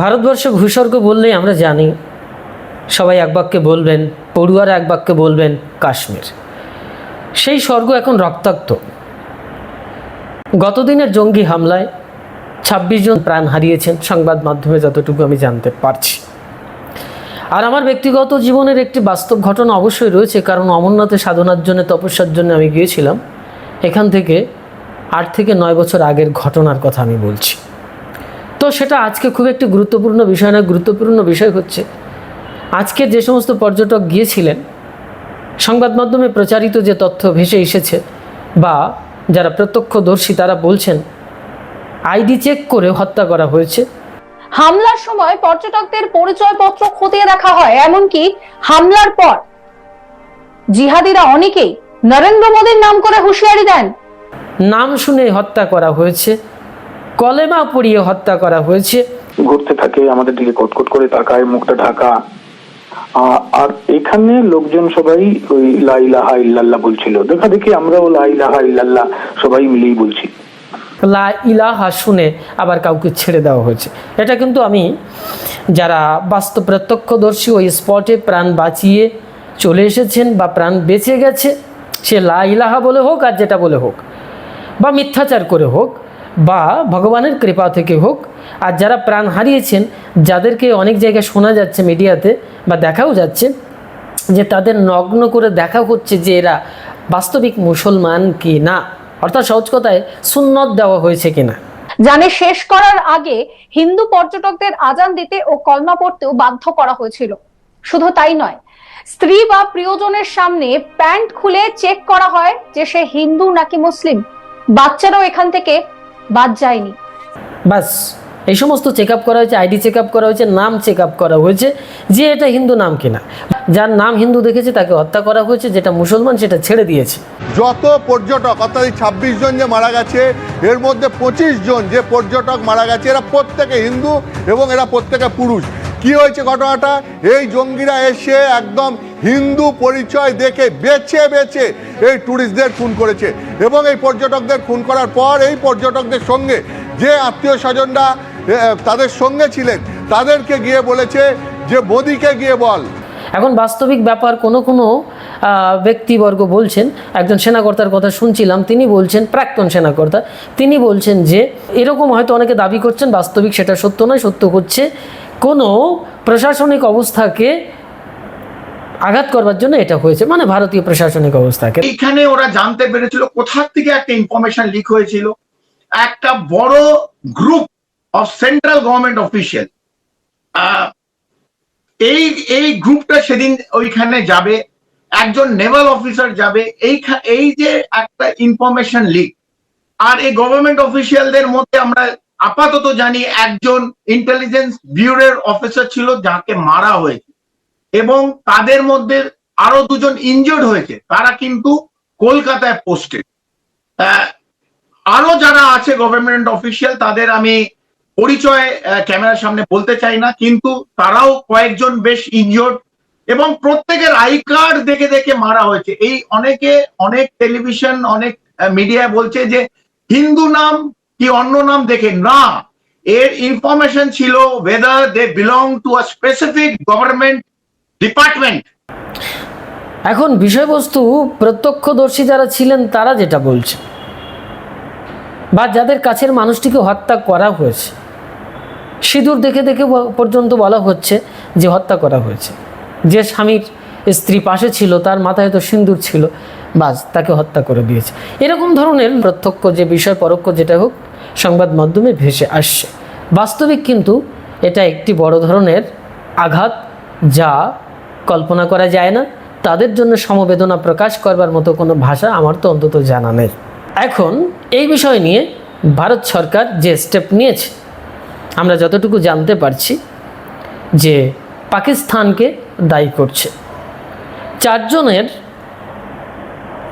ভারতবর্ষ ভূস্বর্গ বললেই আমরা জানি। সবাই এক বাক্যে বলবেন, পড়ুয়ারা এক বাক্যে বলবেন, কাশ্মীর। সেই স্বর্গ এখন রক্তাক্ত। গতদিনের জঙ্গি হামলায় ছাব্বিশ জন প্রাণ হারিয়েছেন সংবাদ মাধ্যমে যতটুকু আমি জানতে পারছি। আর আমার ব্যক্তিগত জীবনের একটি বাস্তব ঘটনা অবশ্যই রয়েছে, কারণ অমরনাথে সাধনার জন্য, তপস্যার জন্য আমি গিয়েছিলাম। এখান থেকে আট থেকে নয় বছর আগের ঘটনার কথা আমি বলছি। তো সেটা আজকে খুব একটি গুরুত্বপূর্ণ বিষয় না গুরুত্বপূর্ণ বিষয় হচ্ছে আজকে যে সমস্ত পর্যটক গিয়েছিলেন সংবাদ মাধ্যমে প্রচারিত যে তথ্য ভেসে এসেছে বা যারা প্রত্যক্ষদর্শী তারা বলছেন আইডি চেক করে হত্যা করা হয়েছে। হামলার সময় পর্যটকদের পরিচয়পত্র খতিয়ে দেখা হয় এমনকি হামলার পর জিহাদিরা অনেকেই নরেন্দ্র মোদীর নাম করে হুঁশিয়ারি দেন। নাম শুনে হত্যা করা হয়েছে। কলেমা পড়িয়ে হত্যা করা হয়েছে। ঘুরতে থাকে আমাদের দিকে কটকট করে তাকায় মুখটা ঢাকা। আর এখানে লোকজন সবাই ওই লাইলাহা ইল্লাল্লাহ বলছিল। দেখা দেখি আমরাও লাইলাহা ইল্লাল্লাহ সবাই মিলেই বলছি। লা ইলাহা শুনে আবার কাউকে ছেড়ে দেওয়া হয়েছে। এটা কিন্তু আমি যারা বাস্তব প্রত্যক্ষদর্শী ওই স্পটে প্রাণ বাঁচিয়ে চলে এসেছেন বা প্রাণ বেঁচে গেছে সে লা ইলাহা বলে হোক আর যেটা বলে হোক বা মিথ্যাচার করে হোক বা ভগবানের কৃপা থেকে হোক, আর যারা প্রাণ হারিয়েছেন, যাদেরকে অনেক জায়গায় শোনা যাচ্ছে মিডিয়াতে বা দেখাও যাচ্ছে, যে তাদের নগ্ন করে দেখা হচ্ছে যে এরা বাস্তবিক মুসলমান কি না? অর্থাৎ সহজ কথায় সুন্নত দেওয়া হয়েছে কিনা জানে শেষ করার আগে হিন্দু পর্যটকদের আজান দিতে ও কলমা পড়তেও বাধ্য করা হয়েছিল। শুধু তাই নয়, স্ত্রী বা প্রিয়জনের সামনে প্যান্ট খুলে চেক করা হয় যে সে হিন্দু নাকি মুসলিম। বাচ্চারাও এখান থেকে বাদ যায়নি। বাস এই সমস্ত চেক আপ করা হয়েছে আইডি চেক আপ করা হয়েছে নাম চেক আপ করা হয়েছে যে এটা হিন্দু নাম কিনা। যার নাম হিন্দু দেখেছে তাকে হত্যা করা হয়েছে যেটা মুসলমান সেটা ছেড়ে দিয়েছে। যত পর্যটক অর্থাৎ এই ছাব্বিশ জন যে মারা গেছে এর মধ্যে পঁচিশ জন যে পর্যটক মারা গেছে এরা প্রত্যেকে হিন্দু এবং এরা প্রত্যেকে পুরুষ। কি হয়েছে ঘটনাটা? এই জঙ্গিরা এসে একদম হিন্দু পরিচয় দেখে বেছে বেছে এই ট্যুরিস্টদের খুন করেছে এবং এই পর্যটকদের খুন করার পর এই পর্যটকদের সঙ্গে যে আত্মীয় স্বজনরা তাদের সঙ্গে ছিলেন, তাদেরকে গিয়ে বলেছে যে, মোদিকে গিয়ে বল। এখন বাস্তবিক ব্যাপার কোনো কোনো ব্যক্তিবর্গ বলছেন, একজন সেনাকর্তার কথা শুনছিলাম, তিনি বলছেন, প্রাক্তন সেনাকর্তা, তিনি বলছেন যে, এরকম হয়তো অনেকে দাবি করছেন, বাস্তবিক সেটা সত্য নয়, সত্য হচ্ছে কোনো প্রশাসনিক অবস্থাকে আঘাত করবার জন্য এটা হয়েছে মানে ভারতীয় প্রশাসনিক অবস্থাকে। এখানে ওরা জানতে পেরেছিল কোথার থেকে একটা ইনফরমেশন লিক হয়েছিল। একটা বড় group of central government official এই এই গ্রুপটা সেদিন ওইখানে যাবে, একজন নেভাল অফিসার যাবে এই এই যে একটা ইনফরমেশন লিক আর এই গভর্নমেন্ট অফিসিয়ালদের মধ্যে আমরা আপাতত জানি একজন ইন্টেলিজেন্স ব্যুরোর অফিসার ছিল যাকে মারা হয়েছে। এবং তাদের মধ্যে আরও দুজন ইনজোর্ড হয়েছে। তারা কিন্তু কলকাতায় পোস্টেড আরও যারা আছে গভর্নমেন্ট অফিসিয়াল তাদের আমি পরিচয় ক্যামেরার সামনে বলতে চাই না, কিন্তু তারাও কয়েকজন বেশ ইনজোর্ড এবং প্রত্যেকের আই কার্ড দেখে দেখে মারা হয়েছে। এই অনেকে অনেক টেলিভিশন অনেক মিডিয়ায় বলছে যে হিন্দু নাম কি অন্য নাম দেখে? না। এর ইনফরমেশন ছিল whether they belong to a specific government department এখন বিষয়বস্তু, প্রত্যক্ষদর্শী যারা ছিলেন, তারা যেটা বলছে। বা যাদের কাছের মানুষটিকে হত্যা করা হয়েছে। সিঁদুর দেখে দেখে পর্যন্ত বলা হচ্ছে যে হত্যা করা হয়েছে। যে স্বামীর স্ত্রী পাশে ছিল, তার মাথায় তো সিঁদুর ছিল, বাস তাকে হত্যা করে দিয়েছে। এরকম ধরনের প্রত্যক্ষ যে বিষয়, পরোক্ষ যেটা হোক সংবাদ মাধ্যমে ভেসে আসছে। বাস্তবিক কিন্তু এটা একটি বড় ধরনের আঘাত যা কল্পনা করা যায় না। তাদের জন্য সমবেদনা প্রকাশ করবার মতো কোনো ভাষা আমার তো অন্তত জানা নেই। এখন এই বিষয় নিয়ে ভারত সরকার যে স্টেপ নিয়েছে, আমরা যতটুকু জানতে পারছি যে পাকিস্তানকে দায়ী করছে। চারজনের,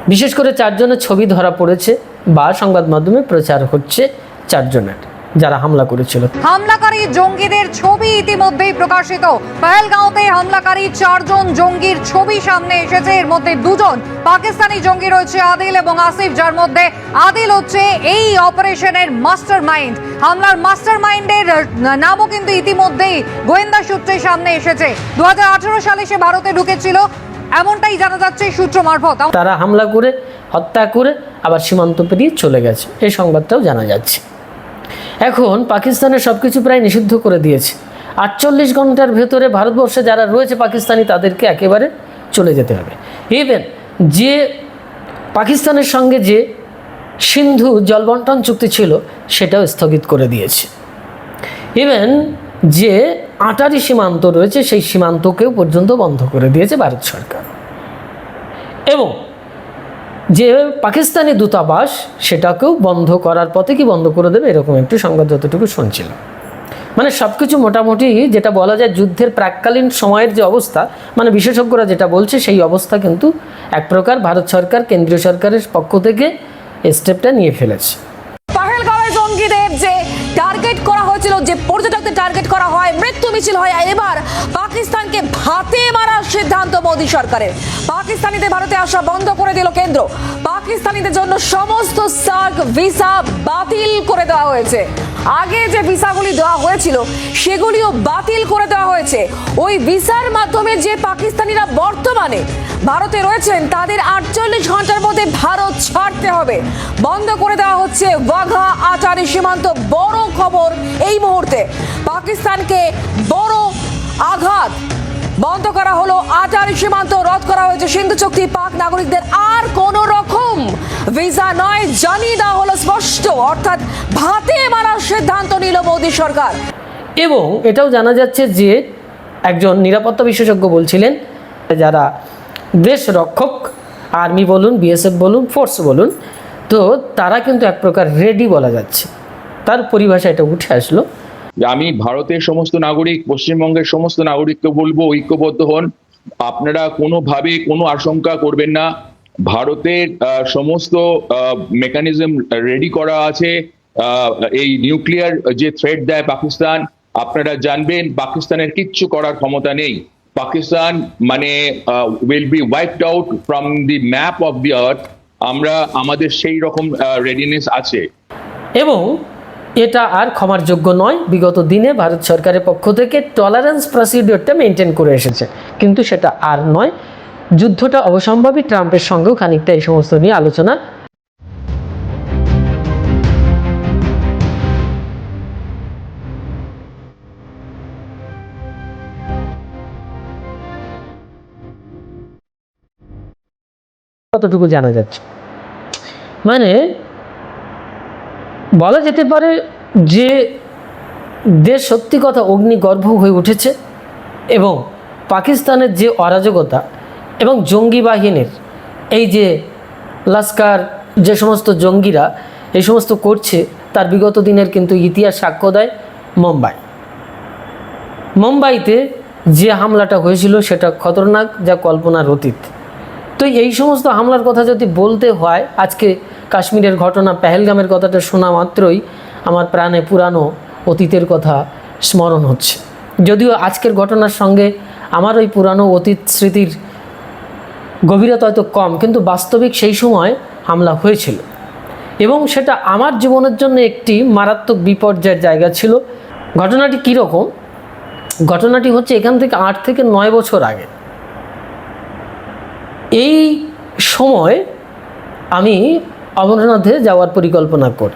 বিশেষ করে চারজনের ছবি ধরা পড়েছে বা সংবাদ মাধ্যমে প্রচার হচ্ছে। চারজনের যারা হামলা করেছিল। হামলাকারী জঙ্গিদের ছবি ইতিমধ্যেই প্রকাশিত। পহেলগাঁওতে হামলাকারী চারজন জঙ্গির ছবি সামনে এসেছে। এর মধ্যে দুজন পাকিস্তানি জঙ্গি রয়েছে আদিল এবং আসিফ যার মধ্যে আদিল হচ্ছে এই অপারেশনের মাস্টার মাইন্ড হামলার মাস্টার মাইন্ডের নামও কিন্তু ইতিমধ্যেই গোয়েন্দা সূত্রের সামনে এসেছে। দু হাজার আঠারো সালে সে ভারতে ঢুকেছিল। এমনটাই জানা যাচ্ছে সূত্র মারফত। তারা হামলা করে হত্যা করে আবার সীমান্ত পেরিয়ে চলে গেছে। এই সংবাদটাও জানা যাচ্ছে। এখন পাকিস্তানের সব কিছু প্রায় নিষিদ্ধ করে দিয়েছে। আটচল্লিশ ঘণ্টার ভেতরে ভারতবর্ষে যারা রয়েছে পাকিস্তানি, তাদেরকে একেবারে চলে যেতে হবে। ইভেন যে পাকিস্তানের সঙ্গে যে সিন্ধু জলবন্টন চুক্তি ছিল, সেটাও স্থগিত করে দিয়েছে। ইভেন যে আটারি সীমান্ত রয়েছে, সেই সীমান্তকেও পর্যন্ত বন্ধ করে দিয়েছে ভারত সরকার। এবং যে পাকিস্তানি দূতাবাস সেটাকেও বন্ধ করার পথে কি বন্ধ করে দেবে? এরকম একটু সংবাদ যতটুকু শুনছিলাম। মানে সব কিছু মোটামুটি যেটা বলা যায় যুদ্ধের প্রাককালীন সময়ের যে অবস্থা মানে বিশেষজ্ঞরা যেটা বলছে সেই অবস্থা কিন্তু এক প্রকার ভারত সরকার, কেন্দ্রীয় সরকারের পক্ষ থেকে স্টেপটা নিয়ে ফেলেছে। যে টার্গেট করা হয়েছিল, যে পর্যটকদের টার্গেট করা হয় মিছিল হয়। এবার পাকিস্তানকে ভাতে মারার সিদ্ধান্ত মোদী সরকারের। পাকিস্তানিদের ভারতে আসা বন্ধ করে দিল কেন্দ্র। পাকিস্তানিদের জন্য সমস্ত সার্ক ভিসা বাতিল করে দেওয়া হয়েছে। আগে যে ভিসাগুলি দেওয়া হয়েছিল, সেগুলিও বাতিল করে দেওয়া হয়েছে। ওই ভিসার মাধ্যমে যে পাকিস্তানিরা বর্তমানে ভারতে রয়েছেন, তাদের আটচল্লিশ ঘণ্টার মধ্যে ভারত ছাড়তে হবে। বন্ধ করে দেওয়া হচ্ছে ওয়াঘা আচারি সীমান্ত, বড় খবর এই মুহূর্তে। পাকিস্তানকে বড় আঘাত বন্ধ করা হলো আটারি সীমান্ত, রদ করা হয়েছে সিন্ধু চুক্তি, পাক নাগরিকদের আর কোন রকম ভিসা নয়, জানিয়ে দেওয়া হলো স্পষ্ট। অর্থাৎ ভাতে মারার সিদ্ধান্ত নিল মোদী সরকার। এবং এটাও জানা যাচ্ছে যে একজন নিরাপত্তা বিশেষজ্ঞ বলছিলেন, যারা দেশ রক্ষক, আর্মি বলুন, বিএসএফ বলুন, ফোর্স বলুন, তো তারা কিন্তু এক প্রকার রেডি বলা যাচ্ছে। তার পরিভাষা এটা উঠে আসলো। যে আমি ভারতের সমস্ত নাগরিক, পশ্চিমবঙ্গের সমস্ত নাগরিককে বলব, ঐক্যবদ্ধ হন। আপনারা কোনোভাবে কোনো আশঙ্কা করবেন না। ভারতের সমস্ত মেকানিজম রেডি করা আছে। এই নিউক্লিয়ার যে থ্রেট দেয় পাকিস্তান, আপনারা জানবেন, পাকিস্তানের কিচ্ছু করার ক্ষমতা নেই। পাকিস্তান মানে will be wiped out from the map of the earth আমরা, আমাদের সেই রকম রেডিনেস আছে। এবং এটা আর ক্ষমার যোগ্য নয়। বিগত দিনে ভারত সরকারের পক্ষ থেকে টলারেন্স প্রসিডিওরটা মেনটেন করে এসেছে। কিন্তু সেটা আর নয়, যুদ্ধটা অবসম্ভাবী ট্রাম্পের সঙ্গেও খানিকটা এই সমস্ত নিয়ে আলোচনা। কতটুকু জানা যাচ্ছে? মানে বলা যেতে পারে যে দেশ সত্যি কথা অগ্নিগর্ভ হয়ে উঠেছে এবং পাকিস্তানের যে অরাজকতা এবং জঙ্গি বাহিনীর এই যে লাস্কার যে সমস্ত জঙ্গিরা এই সমস্ত করছে, তার বিগত দিনের কিন্তু ইতিহাস সাক্ষ্য দেয় মুম্বাই। মুম্বাইতে যে হামলাটা হয়েছিল সেটা খতরনাক, যা কল্পনার অতীত। তো এই সমস্ত হামলার কথা যদি বলতে হয়, আজকে কাশ্মীরের ঘটনা, পেহেলগামের কথাটা শোনা মাত্রই আমার প্রাণে পুরানো অতীতের কথা স্মরণ হচ্ছে। যদিও আজকের ঘটনার সঙ্গে আমার ওই পুরানো অতীত স্মৃতির গভীরতা হয়তো কম, কিন্তু বাস্তবিক সেই সময় হামলা হয়েছিল। এবং সেটা আমার জীবনের জন্য একটি মারাত্মক বিপর্যয়ের জায়গা ছিল। ঘটনাটি কীরকম? ঘটনাটি হচ্ছে এখান থেকে আট থেকে নয় বছর আগে। এই সময় আমি অমরনাথে যাওয়ার পরিকল্পনা করি।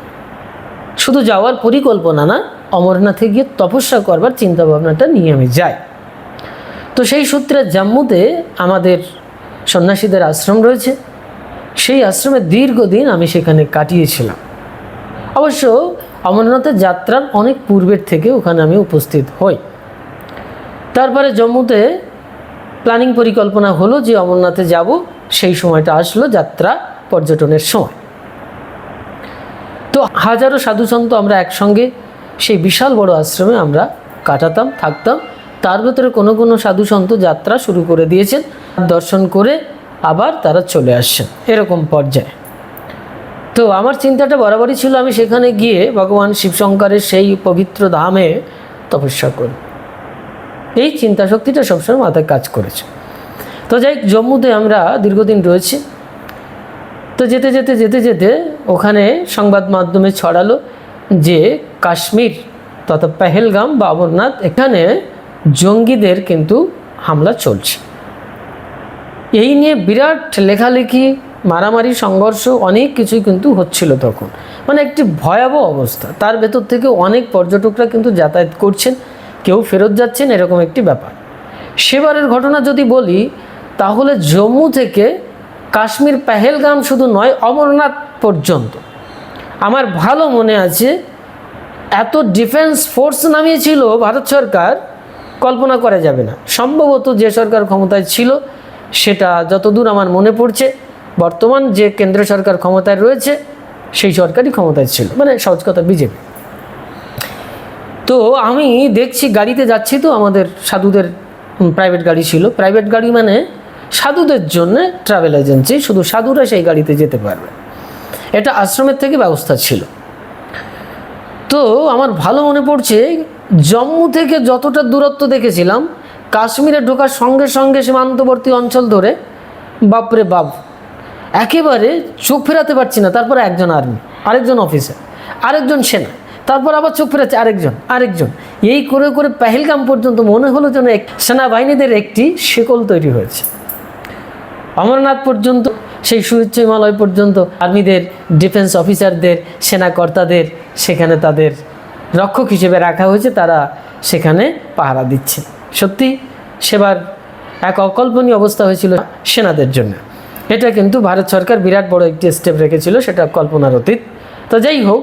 শুধু যাওয়ার পরিকল্পনা না, অমরনাথে গিয়ে তপস্যা করবার চিন্তাভাবনাটা নিয়ে আমি যাই তো সেই সূত্রে জম্মুতে আমাদের সন্ন্যাসীদের আশ্রম রয়েছে। সেই আশ্রমে দীর্ঘদিন আমি সেখানে কাটিয়েছিলাম। অবশ্য অমরনাথের যাত্রার অনেক পূর্বের থেকে ওখানে আমি উপস্থিত হই। তারপরে জম্মুতে প্ল্যানিং পরিকল্পনা হলো যে অমরনাথে যাব, সেই সময়টা আসলো যাত্রা পর্যটনের সময়। তো হাজারো সাধুসন্ত আমরা একসঙ্গে সেই বিশাল বড় আশ্রমে আমরা কাটাতাম, থাকতাম। তার ভেতরে কোনো কোনো সাধুসন্ত যাত্রা শুরু করে দিয়েছেন, দর্শন করে আবার তারা চলে আসছেন। এরকম পর্যায়ে। তো আমার চিন্তাটা বরাবরই ছিল আমি সেখানে গিয়ে ভগবান শিবশঙ্করের সেই পবিত্র ধামে তপস্যা করি। এই চিন্তা শক্তিটা সবসময় মাথায় কাজ করেছে। তো যাই জম্মুতে আমরা দীর্ঘদিন রয়েছি। তো যেতে যেতে যেতে যেতে ওখানে সংবাদ মাধ্যমে ছড়ালো যে কাশ্মীর তথা পেহেলগাম বা অমরনাথ এখানে জঙ্গিদের কিন্তু হামলা চলছে। এই নিয়ে বিরাট লেখালেখি, মারামারি, সংঘর্ষ অনেক কিছুই কিন্তু হচ্ছিল তখন। মানে একটি ভয়াবহ অবস্থা। তার ভেতর থেকে অনেক পর্যটকরা কিন্তু যাতায়াত করছেন, কেউ ফেরত যাচ্ছেন, এরকম একটি ব্যাপার। সেবারের ঘটনা যদি বলি, তাহলে জম্মু থেকে কাশ্মীর পেহেলগাম শুধু নয়, অমরনাথ পর্যন্ত। আমার ভালো মনে আছে, এত ডিফেন্স ফোর্স নামিয়েছিল ভারত সরকার, কল্পনা করা যাবে না। সম্ভবত যে সরকার ক্ষমতায় ছিল, সেটা যতদূর আমার মনে পড়ছে, বর্তমান যে কেন্দ্র সরকার ক্ষমতায় রয়েছে, সেই সরকারই ক্ষমতায় ছিল। মানে সহজ কথা, বিজেপি। তো আমি দেখছি, গাড়িতে যাচ্ছি তো, আমাদের সাধুদের প্রাইভেট গাড়ি ছিল। প্রাইভেট গাড়ি মানে সাধুদের জন্য ট্রাভেল এজেন্সি শুধু সাধুরা সেই গাড়িতে যেতে পারবে। এটা আশ্রমের থেকে ব্যবস্থা ছিল। তো আমার ভালো মনে পড়ছে, জম্মু থেকে যতটা দূরত্ব দেখেছিলাম, কাশ্মীরে ঢোকার সঙ্গে সঙ্গে সীমান্তবর্তী অঞ্চল ধরে, বাপরে বাপ, একেবারে চোখ ফেরাতে পারছি না। তারপরে একজন আর্মি আরেকজন অফিসার আরেকজন সেনা, তারপর আবার চোখ ফেরাচ্ছে আরেকজন আরেকজন। এই করে করে পেহেলগাম পর্যন্ত মনে হলো যেন এক সেনাবাহিনীদের একটি শিকল তৈরি হয়েছে। অমরনাথ পর্যন্ত, সেই সুউচ্চ হিমালয় পর্যন্ত, আর্মিদের ডিফেন্স অফিসারদের সেনাকর্তাদের, সেখানে তাদের রক্ষক হিসেবে রাখা হয়েছে, তারা সেখানে পাহারা দিচ্ছে। সত্যি, সেবার এক অকল্পনীয় অবস্থা হয়েছিল সেনাদের জন্য। এটা কিন্তু ভারত সরকার বিরাট বড় একটি স্টেপ রেখেছিল, সেটা কল্পনার অতীত। তো যাই হোক,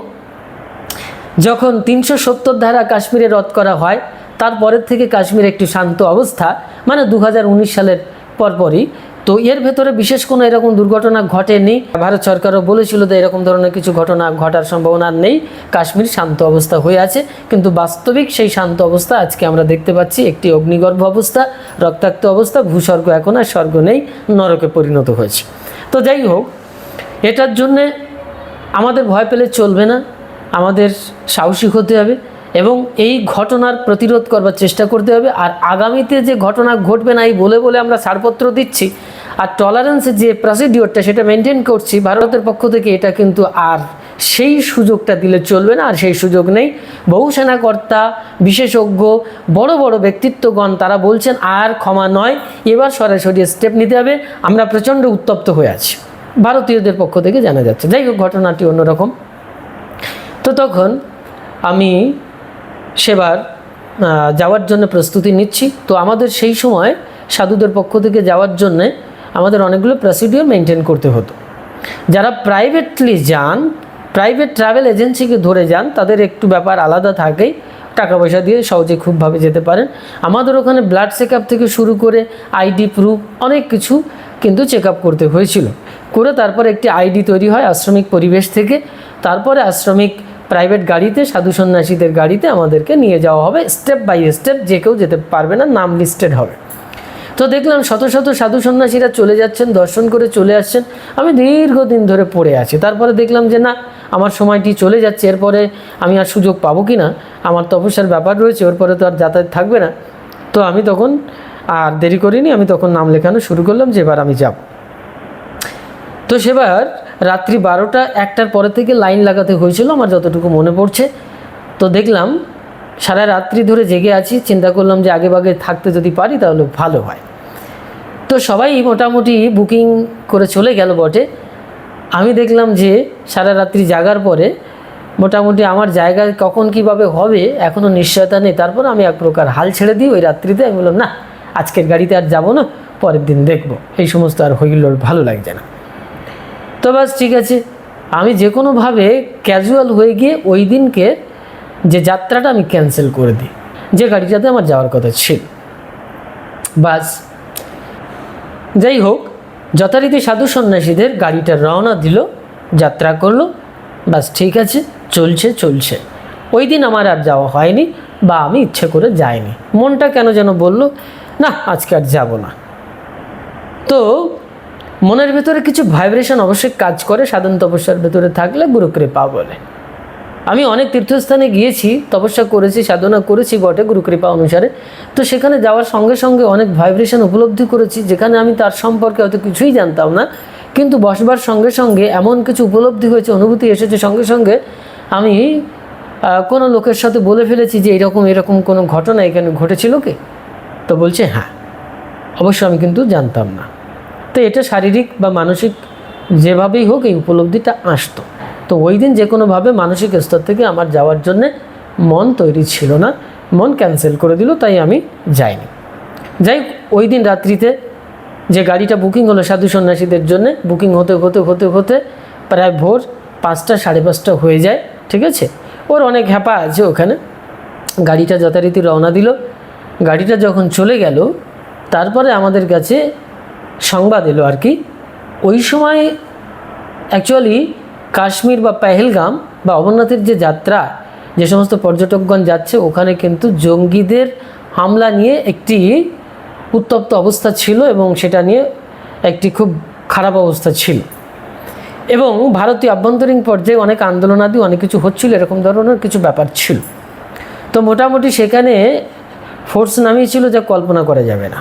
যখন তিনশো সত্তর ধারা কাশ্মীরে রদ করা হয়, তারপরের থেকে কাশ্মীর একটি শান্ত অবস্থা মানে দু হাজার উনিশ সালের পরপরই তো এর ভেতরে বিশেষ কোনো এরকম দুর্ঘটনা ঘটেনি। ভারত সরকারও বলেছিল যে এরকম ধরনের কিছু ঘটনা ঘটার সম্ভাবনা নেই। কাশ্মীর শান্ত অবস্থা হয়ে আছে, কিন্তু বাস্তবিক সেই শান্ত অবস্থা আজকে আমরা দেখতে পাচ্ছি একটি অগ্নিগর্ভ অবস্থা, রক্তাক্ত অবস্থা, ভূস্বর্গ এখন আর স্বর্গ নেই, নরকে পরিণত হয়েছে। তো যাই হোক, এটার জন্যে আমাদের ভয় পেলে চলবে না, আমাদের সাহসী হতে হবে এবং এই ঘটনার প্রতিরোধ করবার চেষ্টা করতে হবে। আর আগামীতে যে ঘটনা ঘটবে না এই বলে বলে আমরা ছাড়পত্র দিচ্ছি আর টলারেন্সের যে প্রসিডিওরটা সেটা মেনটেন করছি, ভারতের পক্ষ থেকে এটা কিন্তু আর সেই সুযোগটা দিলে চলবে না, আর সেই সুযোগ নেই। বহু সেনাকর্তা, বিশেষজ্ঞ, বড় বড় ব্যক্তিত্বগণ তারা বলছেন, আর ক্ষমা নয়, এবার সরাসরি স্টেপ নিতে হবে। আমরা প্রচণ্ড উত্তপ্ত হয়ে আছি। ভারতীয়দের পক্ষ থেকে জানা যাচ্ছে। যাই হোক, ঘটনাটি অন্যরকম। তো তখন আমি সেবার যাওয়ার জন্য প্রস্তুতি নিচ্ছি। তো আমাদের সেই সময় সাধুদের পক্ষ থেকে যাওয়ার জন্যে আমাদের অনেকগুলো প্রসিডিওর মেনটেন করতে হতো। যারা প্রাইভেটলি যান প্রাইভেট ট্রাভেল এজেন্সিকে ধরে যান, তাদের একটু ব্যাপার আলাদা থাকেই। টাকা পয়সা দিয়ে সহজে খুবভাবে যেতে পারেন। আমাদের ওখানে ব্লাড চেক থেকে শুরু করে আইডি প্রুফ অনেক কিছু কিন্তু চেক করতে হয়েছিল। করে তারপর একটি আইডি তৈরি হয় আশ্রমিক পরিবেশ থেকে। তারপরে আশ্রমিক প্রাইভেট গাড়িতে, সাধু সন্ন্যাসীদের গাড়িতে আমাদেরকে নিয়ে যাওয়া হবে। স্টেপ বাই স্টেপ যে কেউ যেতে পারবে না, নাম লিস্টেড হবে। তো দেখলাম শত শত সাধু সন্ন্যাসীরা চলে যাচ্ছেন, দর্শন করে চলে আসছেন। আমি দীর্ঘদিন ধরে পড়ে আছি। তারপরে দেখলাম যে, না, আমার সময়টি চলে যাচ্ছে। এরপরে আমি আর সুযোগ পাবো কি না? আমার তপস্যার ব্যাপার রয়েছে। ওর পরে তো আর যাতায়াত থাকবে না। তো আমি তখন আর দেরি করিনি। আমি তখন নাম লেখানো শুরু করলাম যে, এবার আমি যাব। তো সেবার রাত্রি বারোটা, একটার পরে থেকে লাইন লাগাতে হয়েছিল। আমার যতটুকু মনে পড়ছে। তো দেখলাম সারা রাত্রি ধরে জেগে আছি। চিন্তা করলাম যে, আগে বাগে থাকতে যদি পারি তাহলে ভালো হয়। তো সবাই মোটামুটি বুকিং করে চলে গেল বটে। আমি দেখলাম যে সারা রাত্রি জাগার পরে মোটামুটি আমার জায়গায় কখন কীভাবে হবে এখনও নিশ্চয়তা নেই। তারপর আমি এক প্রকার হাল ছেড়ে দিই ওই রাত্রিতে। আমি বললাম, না, আজকের গাড়িতে আর যাব না, পরের দিন দেখব। এই সমস্ত আর হইল ভালো লাগছে না। তো বাস ঠিক আছে। আমি যে কোনোভাবে ক্যাজুয়াল হয়ে গিয়ে ওই দিনকে যে যাত্রাটা আমি ক্যান্সেল করে দিই, যে গাড়িটাতে আমার যাওয়ার কথা ছিল। বাস যাই হোক, যথারীতি সাধু সন্ন্যাসীদের গাড়িটা রওনা দিল, যাত্রা করল, বাস ঠিক আছে, চলছে চলছে। ওই দিন আমার আর যাওয়া হয়নি বা আমি ইচ্ছে করে যাইনি। মনটা কেন যেন বলল, না, আজকে আর যাব না। তো মনের ভেতরে কিছু ভাইব্রেশন অবশ্যই কাজ করে সাধন তপস্যার ভেতরে থাকলে গুরু কৃপা বলে। আমি অনেক তীর্থস্থানে গিয়েছি, তপস্যা করেছি, সাধনা করেছি, বটে, গুরুকৃপা অনুসারে। তো সেখানে যাওয়ার সঙ্গে সঙ্গে অনেক ভাইব্রেশন উপলব্ধি করেছি, যেখানে আমি তার সম্পর্কে হয়তো কিছুই জানতাম না। কিন্তু বসবার সঙ্গে সঙ্গে এমন কিছু উপলব্ধি হয়েছে, অনুভূতি এসেছে সঙ্গে সঙ্গে। আমি কোনো লোকের সাথে বলে ফেলেছি যে এরকম এরকম কোনো ঘটনা এখানে ঘটেছিল কি? তো বলছে হ্যাঁ অবশ্য আমি কিন্তু জানতাম না। তো এটা শারীরিক বা মানসিক যেভাবেই হোক এই উপলব্ধিটা আসতো। তো ওই দিন যে কোনোভাবে মানসিক স্তর থেকে আমার যাওয়ার জন্যে মন তৈরি ছিল না। মন ক্যান্সেল করে দিল, তাই আমি যাইনি। যাই ওই দিন রাত্রিতে যে গাড়িটা বুকিং হলো সাধু সন্ন্যাসীদের জন্য বুকিং হতে হতে হতে হতে প্রায় ভোর পাঁচটা, সাড়ে পাঁচটা হয়ে যায়, ঠিক আছে? ওর অনেক হ্যাপা আছে ওখানে। গাড়িটা যথারীতি রওনা দিল। গাড়িটা যখন চলে গেল, তারপরে আমাদের কাছে সংবাদ এলো আর কি। ওই সময় অ্যাকচুয়ালি কাশ্মীর বা পেহেলগাম বা অমরনাথের যে যাত্রা, যে সমস্ত পর্যটকগণ যাচ্ছে, ওখানে কিন্তু জঙ্গিদের হামলা নিয়ে একটি উত্তপ্ত অবস্থা ছিল এবং সেটা নিয়ে একটি খুব খারাপ অবস্থা ছিল। এবং ভারতীয় আভ্যন্তরীণ পর্যায়ে অনেক আন্দোলনাদি অনেক কিছু হচ্ছিল, এরকম ধরনের কিছু ব্যাপার ছিল। তো মোটামুটি সেখানে ফোর্স নামিয়েছিল যা কল্পনা করা যাবে না।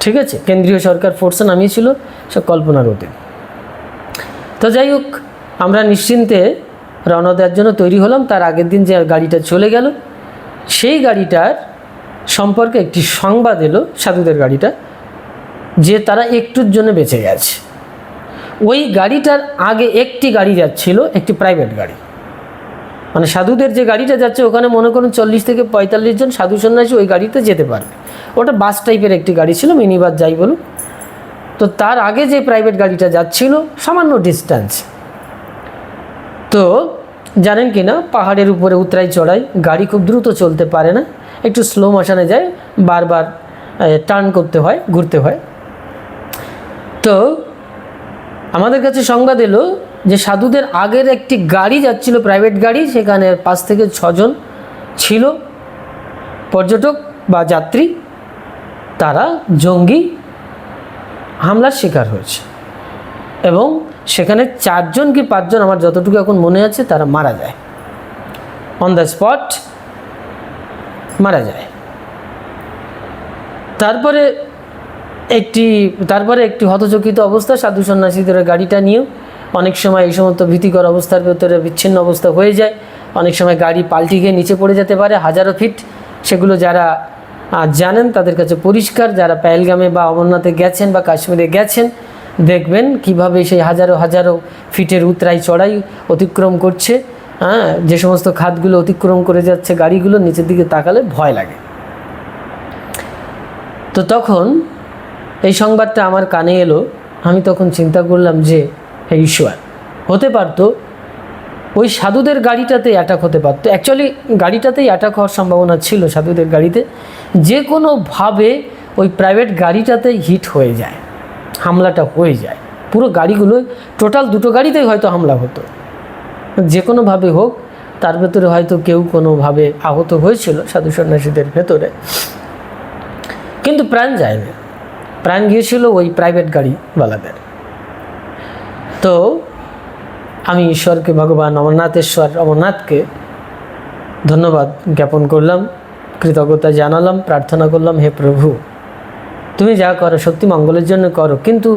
ঠিক আছে? কেন্দ্রীয় সরকার ফোর্স নামিয়েছিল, সে কল্পনার অতীত। তো যাই হোক আমরা নিশ্চিন্তে রওনা দেওয়ার জন্য তৈরি হলাম। তার আগের দিন যে গাড়িটা চলে গেল, সেই গাড়িটার সম্পর্কে একটি সংবাদ এলো সাধুদের গাড়িটা, যে তারা একটুর জন্য বেঁচে গেছে। ওই গাড়িটার আগে একটি গাড়ি যাচ্ছিল, একটি প্রাইভেট গাড়ি। মানে সাধুদের যে গাড়িটা যাচ্ছে, ওখানে মনে করুন চল্লিশ থেকে পঁয়তাল্লিশ জন সাধু সন্ন্যাসী ওই গাড়িতে যেতে পারবে। ওটা বাস টাইপের একটি গাড়ি ছিল মিনি বাস যাই বলুন তো তার আগে যে প্রাইভেট গাড়িটা যাচ্ছিল, সামান্য ডিস্ট্যান্স তো জানেন কি না, পাহাড়ের উপরে উতরাই চড়াই, গাড়ি খুব দ্রুত চলতে পারে না, একটু স্লো মোশনে যায়, বারবার টার্ন করতে হয়, ঘুরতে হয়। তো আমাদের কাছে সংবাদ এলো যে সাধুদের আগের একটি গাড়ি যাচ্ছিল প্রাইভেট গাড়ি, সেখানে পাঁচ থেকে ছজন ছিল, পর্যটক বা যাত্রী, তারা জঙ্গি হামলার শিকার হয়েছে এবং সেখানে চারজন কি পাঁচজন আমার যতটুকু এখন মনে আছে, তারা মারা যায়। অন দ্য স্পট মারা যায়। তারপরে একটি তারপরে একটি হতচকিত অবস্থা, সাধু সন্ন্যাসীদের গাড়িটা নিয়েও। অনেক সময় এই সমস্ত ভীতিকর অবস্থার ভেতরে বিচ্ছিন্ন অবস্থা হয়ে যায়। অনেক সময় গাড়ি পাল্টি গিয়ে নিচে পড়ে যেতে পারে, হাজারো ফিট সেগুলো যারা জানেন, তাদের কাছে পরিষ্কার। যারা প্যালগামে বা অমরনাথে গেছেন বা কাশ্মীরে গেছেন দেখবেন কীভাবে সেই হাজারো হাজারো ফিটের উতরাই চড়াই অতিক্রম করছে। হ্যাঁ যে সমস্ত খাতগুলো অতিক্রম করে যাচ্ছে গাড়িগুলো নিচের দিকে তাকালে ভয় লাগে। তো তখন এই সংবাদটা আমার কানে এলো, আমি তখন চিন্তা করলাম যে, হে ঈশ্বর, হতে পারতো ওই সাধুদের গাড়িটাতে অ্যাটাক হতে পারতো। অ্যাকচুয়ালি গাড়িটাতেই অ্যাটাক হওয়ার সম্ভাবনা ছিল সাধুদের গাড়িতে। যে কোনোভাবে ওই প্রাইভেট গাড়িটাতে হিট হয়ে যায়। হামলাটা হয়ে যায়। পুরো গাড়িগুলো টোটাল দুটো গাড়িতেই হয়তো হামলা হতো। যে কোনোভাবে হোক, তার ভেতরে হয়তো কেউ কোনোভাবে আহত হয়েছিল সাধু সন্ন্যাসীদের ভেতরে। কিন্তু প্রাণ যায়নি। প্রাণ গিয়েছিল ওই প্রাইভেট গাড়িওয়ালাদের। তো আমি ঈশ্বরকে, ভগবান অমরনাথেশ্বর অমরনাথকে ধন্যবাদ জ্ঞাপন করলাম, কৃতজ্ঞতা জানালাম, প্রার্থনা করলাম, হে প্রভু তুমি যা করো, সত্যি মঙ্গলের জন্য করো। কিন্তু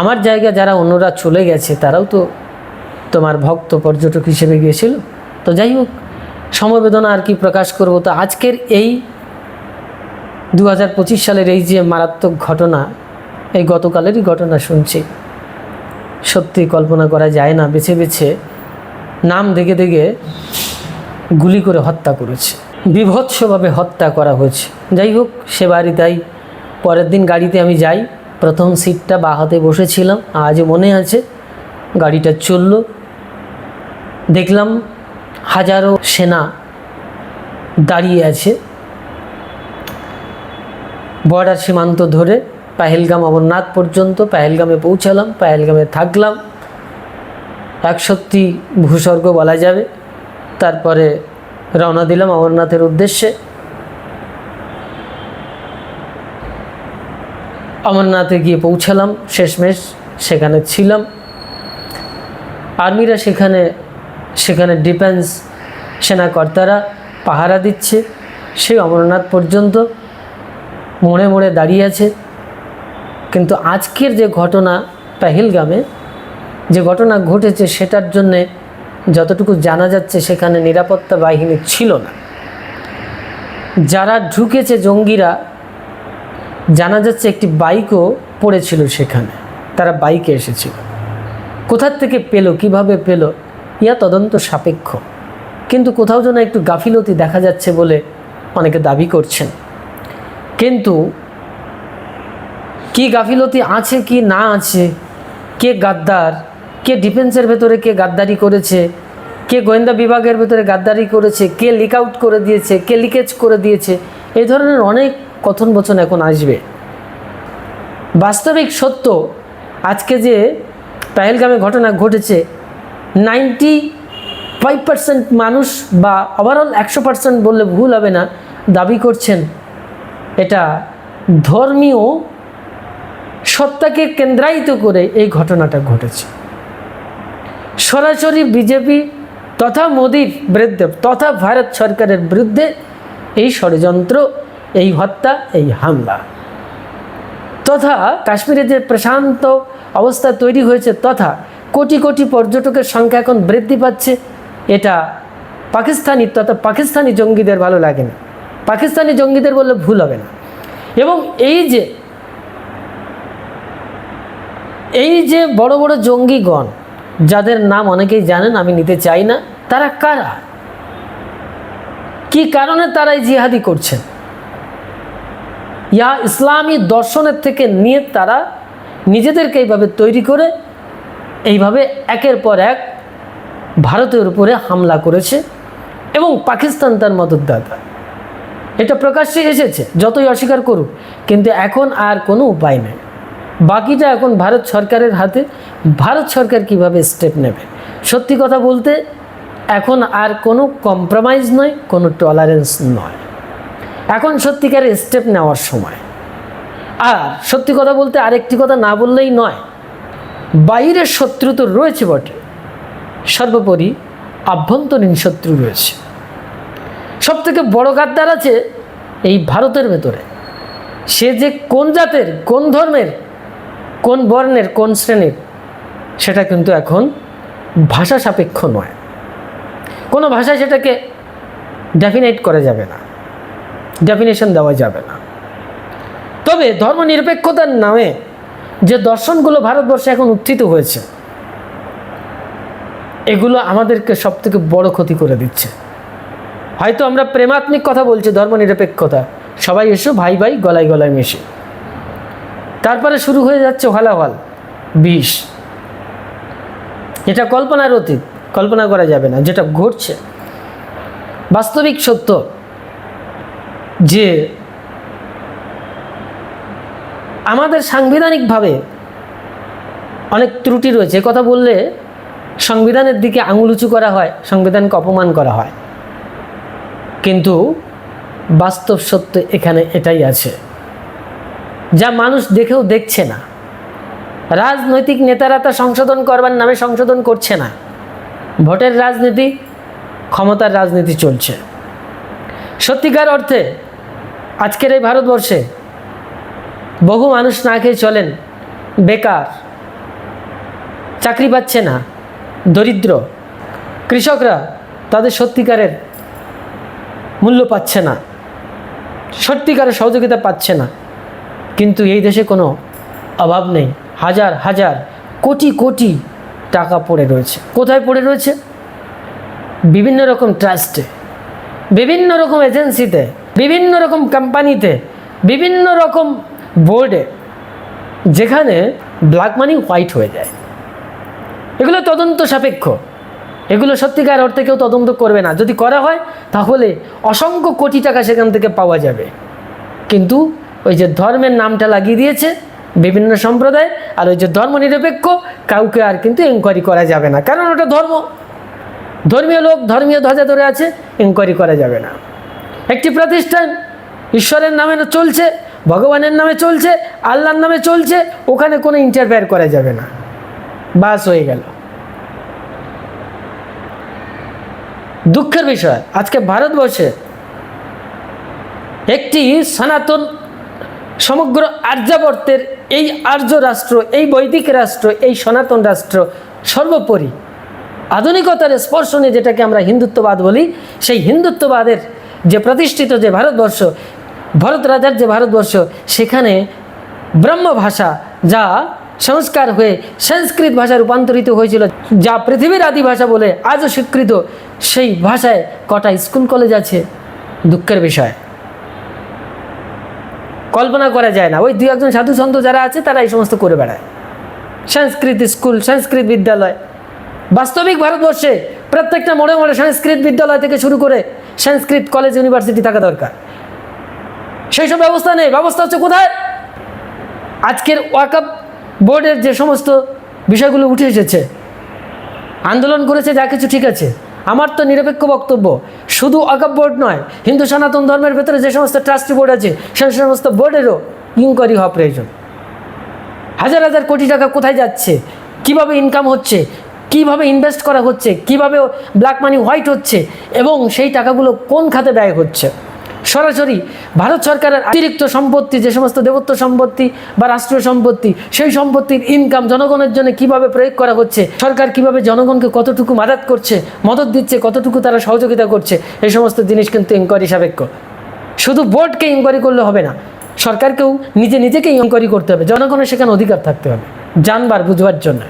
আমার জায়গা যারা অন্যরা চলে গেছে, তারাও তো তোমার ভক্ত, পর্যটক হিসেবে গিয়েছিল। তো যাই হোক, সমবেদনা আর কি প্রকাশ করব? তো আজকের এই দু হাজার পঁচিশ সালের এই যে মারাত্মক ঘটনা, এই গতকালেরই ঘটনা শুনছি। সত্যি কল্পনা করা যায় না, বেছে বেছে নাম দেখে দেখে গুলি করে হত্যা করেছে। বিভৎসভাবে হত্যা করা হয়েছে। যাই হোক, সে বাড়ি তাই পরের দিন গাড়িতে আমি যাই। প্রথম সিটটা বা হাতে বসেছিলাম। আজও মনে আছে। গাড়িটা চলল। দেখলাম হাজারো সেনা দাঁড়িয়ে আছে। বর্ডার সীমান্ত ধরে পাহেলগাম, অমরনাথ পর্যন্ত পাহেলগামে পৌঁছালাম। পাহেলগামে থাকলাম। এক সত্যি ভূস্বর্গ বলা যাবে। তারপরে রওনা দিলাম অমরনাথের উদ্দেশ্যে। অমরনাথে গিয়ে পৌঁছালাম, শেষমেশ সেখানে ছিলাম। আর্মিরা সেখানে সেখানে ডিফেন্স সেনাকর্তারা পাহারা দিচ্ছে। সেই অমরনাথ পর্যন্ত মোড়ে মোড়ে দাঁড়িয়ে আছে। কিন্তু আজকের যে ঘটনা পেহেলগামে, যে ঘটনা ঘটেছে সেটার জন্যে যতটুকু জানা যাচ্ছে সেখানে নিরাপত্তা বাহিনী ছিল না। যারা ঢুকেছে জঙ্গিরা জানা যাচ্ছে একটি বাইকও পড়েছিল সেখানে। তারা বাইকে এসেছিল। কোথার থেকে পেল, কীভাবে পেল, ইয়া তদন্ত সাপেক্ষ। কিন্তু কোথাও যেন একটু গাফিলতি দেখা যাচ্ছে বলে অনেকে দাবি করছেন। কিন্তু কি গাফিলতি আছে, কি না আছে, কে গাদ্দার, কে ডিফেন্সের ভেতরে কে গাদ্দারি করেছে, কে গোয়েন্দা বিভাগের ভেতরে গাদ্দারি করেছে, কে লিক আউট করে দিয়েছে, কে লিকেজ করে দিয়েছে এই ধরনের অনেক কথন বচন এখন আসবে। বাস্তবিক সত্য আজকে যে পেহেলগামে ঘটনা ঘটেছে নাইনটি ফাইভ পার্সেন্ট মানুষ বা ওভারঅল একশো পার্সেন্ট বললে ভুল হবে না, দাবি করছেন এটা ধর্মীয় সত্তাকে কেন্দ্রায়িত করে এই ঘটনাটা ঘটেছে। সরাসরি বিজেপি তথা মোদির বিরুদ্ধে তথা ভারত সরকারের বিরুদ্ধে এই ষড়যন্ত্র এই হত্যা, এই হামলা। তথা কাশ্মীরে যে প্রশান্ত অবস্থা তৈরি হয়েছে, তথা কোটি কোটি পর্যটকের সংখ্যা এখন বৃদ্ধি পাচ্ছে, এটা পাকিস্তানি, তথা পাকিস্তানি জঙ্গিদের ভালো লাগে না। পাকিস্তানি জঙ্গিদের বললে ভুল হবে না। এবং এই যে এই যে বড় বড় জঙ্গিগণ, যাদের নাম অনেকেই জানেন, আমি নিতে চাই না, তারা কারা? কি কারণে তারা এই জিহাদি করছেন? ইয়া ইসলামী দর্শনের থেকে নিয়ে তারা নিজেদেরকে এইভাবে তৈরি করে, এইভাবে একের পর এক ভারতের উপরে হামলা করেছে এবং পাকিস্তান তার মদতদাতা। এটা প্রকাশ্যে এসেছে, যতই অস্বীকার করুক, কিন্তু এখন আর কোনো উপায় নেই। বাকিটা এখন ভারত সরকারের হাতে। ভারত সরকার কীভাবে স্টেপ নেবে? সত্যি কথা বলতে, এখন আর কোনো কম্প্রোমাইজ নয়, কোনো টলারেন্স নয়। এখন সত্যিকারের স্টেপ নেওয়ার সময়। আর সত্যি কথা বলতে আরেকটি কথা না বললেই নয় বাইরের শত্রু তো রয়েছে বটে। সর্বোপরি আভ্যন্তরীণ শত্রু রয়েছে। সব থেকে বড় গাদ্দার আছে এই ভারতের ভেতরে। সে যে কোন জাতের, কোন ধর্মের, কোন বর্ণের, কোন শ্রেণির, সেটা কিন্তু এখন ভাষা সাপেক্ষ নয়। কোনো ভাষায় সেটাকে ডেফিনেট করা যাবে না। ডেফিনেশন দেওয়া যাবে না। তবে ধর্মনিরপেক্ষতার নামে যে দর্শনগুলো ভারতবর্ষে এখন উত্থিত হয়েছে, এগুলো আমাদেরকে সব থেকে বড় ক্ষতি করে দিচ্ছে। হয়তো আমরা প্রেমাত্মিক কথা বলছি ধর্মনিরপেক্ষতা, সবাই এসো ভাই ভাই গলায় গলায় মিশে। তারপরে শুরু হয়ে যাচ্ছে হলাহল, বিষ। এটা কল্পনার অতীত, কল্পনা করা যাবে না, যেটা ঘটছে। বাস্তবিক সত্য যে আমাদের সাংবিধানিকভাবে অনেক ত্রুটি রয়েছে। কথা বললে সংবিধানের দিকে আঙুল উঁচু করা হয়, সংবিধানকে অপমান করা হয়। কিন্তু বাস্তব সত্য এখানে এটাই আছে। যা মানুষ দেখেও দেখছে না। রাজনৈতিক নেতারা তা সংশোধন করবার নামে সংশোধন করছে না। ভোটের রাজনীতি, ক্ষমতার রাজনীতি চলছে। সত্যিকার অর্থে আজকের এই ভারতবর্ষে বহু মানুষ না খেয়ে চলেন, বেকার, চাকরি পাচ্ছে না, দরিদ্র, কৃষকরা তাদের সত্যিকারের মূল্য পাচ্ছে না, সত্যিকারের সহযোগিতা পাচ্ছে না। কিন্তু এই দেশে কোনো অভাব নেই। হাজার হাজার, কোটি কোটি টাকা পড়ে রয়েছে। কোথায় পড়ে রয়েছে? বিভিন্ন রকম ট্রাস্টে, বিভিন্ন রকম এজেন্সিতে বিভিন্ন রকম কোম্পানিতে বিভিন্ন রকম বোর্ডে যেখানে ব্ল্যাক মানি হোয়াইট হয়ে যায়। এগুলো তদন্ত সাপেক্ষ। এগুলো সত্যিকার অর্থে কেউ তদন্ত করবে না। যদি করা হয়, তাহলে অসংখ্য কোটি টাকা সেখান থেকে পাওয়া যাবে। কিন্তু ওই যে ধর্মের নামটা লাগিয়ে দিয়েছে বিভিন্ন সম্প্রদায়, আর ওই যে ধর্মনিরপেক্ষ, কাউকে আর কিন্তু এনকোয়ারি করা যাবে না। কারণ ওটা ধর্ম। ধর্মীয় লোক, ধর্মীয় ধ্বজা ধরে আছে এনকোয়ারি করা যাবে না। একটি প্রতিষ্ঠান, ঈশ্বরের নামে চলছে, ভগবানের নামে চলছে, আল্লাহর নামে চলছে, ওখানে কোনো ইন্টারফেয়ার করা যাবে না। বাস হয়ে গেল। দুঃখের বিষয়, আজকে ভারতবর্ষে একটি সনাতন সমগ্র আর্যাবর্তের এই আর্য রাষ্ট্র, এই বৈদিক রাষ্ট্র, এই সনাতন রাষ্ট্র সর্বোপরি আধুনিকতার স্পর্শ নিয়ে যেটাকে আমরা হিন্দুত্ববাদ বলি, সেই হিন্দুত্ববাদের যে প্রতিষ্ঠিত যে ভারতবর্ষ, ভরত রাজার যে ভারতবর্ষ, সেখানে ব্রহ্ম ভাষা যা সংস্কার হয়ে সংস্কৃত ভাষা রূপান্তরিত হয়েছিল, যা পৃথিবীর আদি ভাষা বলে আজও স্বীকৃত, সেই ভাষায় কটা স্কুল কলেজ আছে? দুঃখের বিষয়। কল্পনা করা যায় না। ওই দুই একজন সাধু সন্ত যারা আছে, তারা এই সমস্ত করে বেড়ায়। সংস্কৃত স্কুল, সংস্কৃত বিদ্যালয়। বাস্তবিক ভারতবর্ষে প্রত্যেকটা মোড়ে মোড়ে সংস্কৃত বিদ্যালয় থেকে শুরু করে সংস্কৃত কলেজ ইউনিভার্সিটি থাকা দরকার। সেই সব ব্যবস্থা নেই। ব্যবস্থা হচ্ছে কোথায়? আজকের ওয়াকআপ বোর্ডের যে সমস্ত বিষয়গুলো উঠে এসেছে, আন্দোলন করেছে, যা কিছু ঠিক আছে। আমার তো নিরপেক্ষ বক্তব্য, শুধু অকাপ বোর্ড নয়, হিন্দু সনাতন ধর্মের ভেতরে যে সমস্ত ট্রাস্টি বোর্ড আছে, সেই সমস্ত বোর্ডেরও ইনকোয়ারি হওয়া প্রয়োজন। হাজার হাজার কোটি টাকা কোথায় যাচ্ছে? কীভাবে ইনকাম হচ্ছে? কীভাবে ইনভেস্ট করা হচ্ছে, কীভাবে ব্ল্যাক মানি হোয়াইট হচ্ছে এবং সেই টাকাগুলো কোন খাতে ব্যয় হচ্ছে? সরাসরি ভারত সরকারের অতিরিক্ত সম্পত্তি, যে সমস্ত দেবত্ব সম্পত্তি বা রাষ্ট্রীয় সম্পত্তি, সেই সম্পত্তির ইনকাম জনগণের জন্য কীভাবে প্রয়োগ করা হচ্ছে, সরকার কীভাবে জনগণকে কতটুকু মাদাত করছে, মদত দিচ্ছে, কতটুকু তারা সহযোগিতা করছে, এই সমস্ত জিনিস কিন্তু ইনকোয়ারি সাপেক্ষ। শুধু বোর্ডকে ইনকোয়ারি করলে হবে না, সরকারকেও নিজে নিজেকে ইনকোয়ারি করতে হবে, জনগণের সেখানে অধিকার থাকতে হবে, জানবার, বুঝবার জন্য।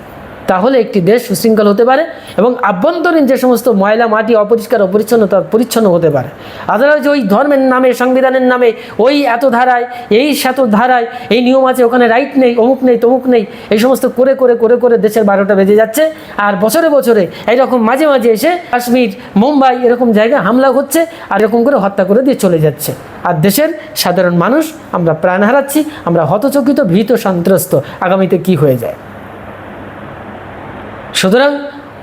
তাহলে একটি দেশ সুশৃঙ্খল হতে পারে এবং আভ্যন্তরীণ যে সমস্ত ময়লা, মাটি, অপরিষ্কার, অপরিচ্ছন্নতা, পরিচ্ছন্ন হতে পারে। আদালত ওই ধর্মের নামে, সংবিধানের নামে, ওই এত ধারায় এই শত ধারায় এই নিয়ম আছে, ওখানে রাইট নেই, অমুক নেই, তমুক নেই, এই সমস্ত করে করে করে করে দেশের বারোটা বেজে যাচ্ছে। আর বছরে বছরে এইরকম মাঝে মাঝে এসে কাশ্মীর, মুম্বাই এরকম জায়গায় হামলা হচ্ছে আর এরকম করে হত্যা করে দিয়ে চলে যাচ্ছে। আর দেশের সাধারণ মানুষ, আমরা প্রাণ হারাচ্ছি, আমরা হতচকিত, ভীত, সন্ত্রস্ত। আগামীতে কি হয়ে যায়? সুতরাং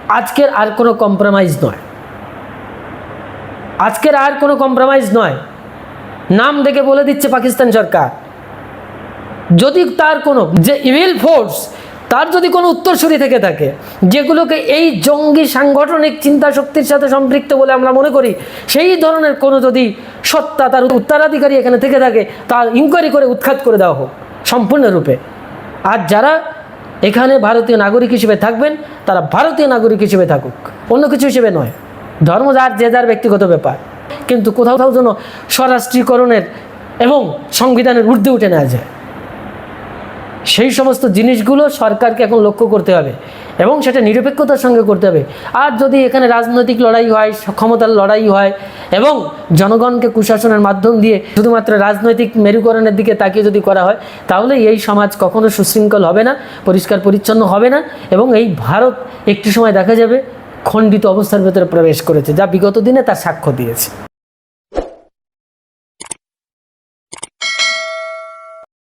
আজকের আর কোনো কম্প্রোমাইজ নয়। আজকের আর কোনো কম্প্রোমাইজ নয়। নাম দেখে বলে দিচ্ছে পাকিস্তান সরকার। যদি তার কোনো, যে ইভিল ফোর্স তার যদি কোনো উত্তরসূরি থেকে থাকে, যেগুলোকে এই জঙ্গি সাংগঠনিক চিন্তা শক্তির সাথে সম্পৃক্ত বলে আমরা মনে করি, সেই ধরনের কোনো যদি সত্তা তার উত্তরাধিকারী এখানে থেকে থাকে, তার ইনকোয়ারি করে উৎখাত করে দেওয়া হোক, সম্পূর্ণরূপে। আর যারা এখানে ভারতীয় নাগরিক হিসেবে থাকবেন, তারা ভারতীয় নাগরিক হিসেবে থাকুক। অন্য কিছু হিসেবে নয়। ধর্ম যার, যে যার ব্যক্তিগত ব্যাপার। কিন্তু কোথাও কোথাও যেন স্বরাষ্ট্রীকরণের এবং সংবিধানের ঊর্ধ্বে উঠে নেওয়া যায়। সেই সমস্ত জিনিসগুলো সরকারকে এখন লক্ষ্য করতে হবে। এবং সেটা নিরপেক্ষতার সঙ্গে করতে হবে। আর যদি এখানে রাজনৈতিক লড়াই হয়, ক্ষমতার লড়াই হয় এবং জনগণকে কুশাসনের মাধ্যম দিয়ে শুধুমাত্র রাজনৈতিক মেরুকরণের দিকে তাকিয়ে যদি করা হয় তাহলে এই সমাজ কখনো সুশৃঙ্খল হবে না, পরিষ্কার পরিচ্ছন্ন হবে না এবং এই ভারত একটি সময় দেখা যাবে খণ্ডিত অবস্থার ভেতরে প্রবেশ করেছে, যা বিগত দিনে তার সাক্ষ্য দিয়েছে।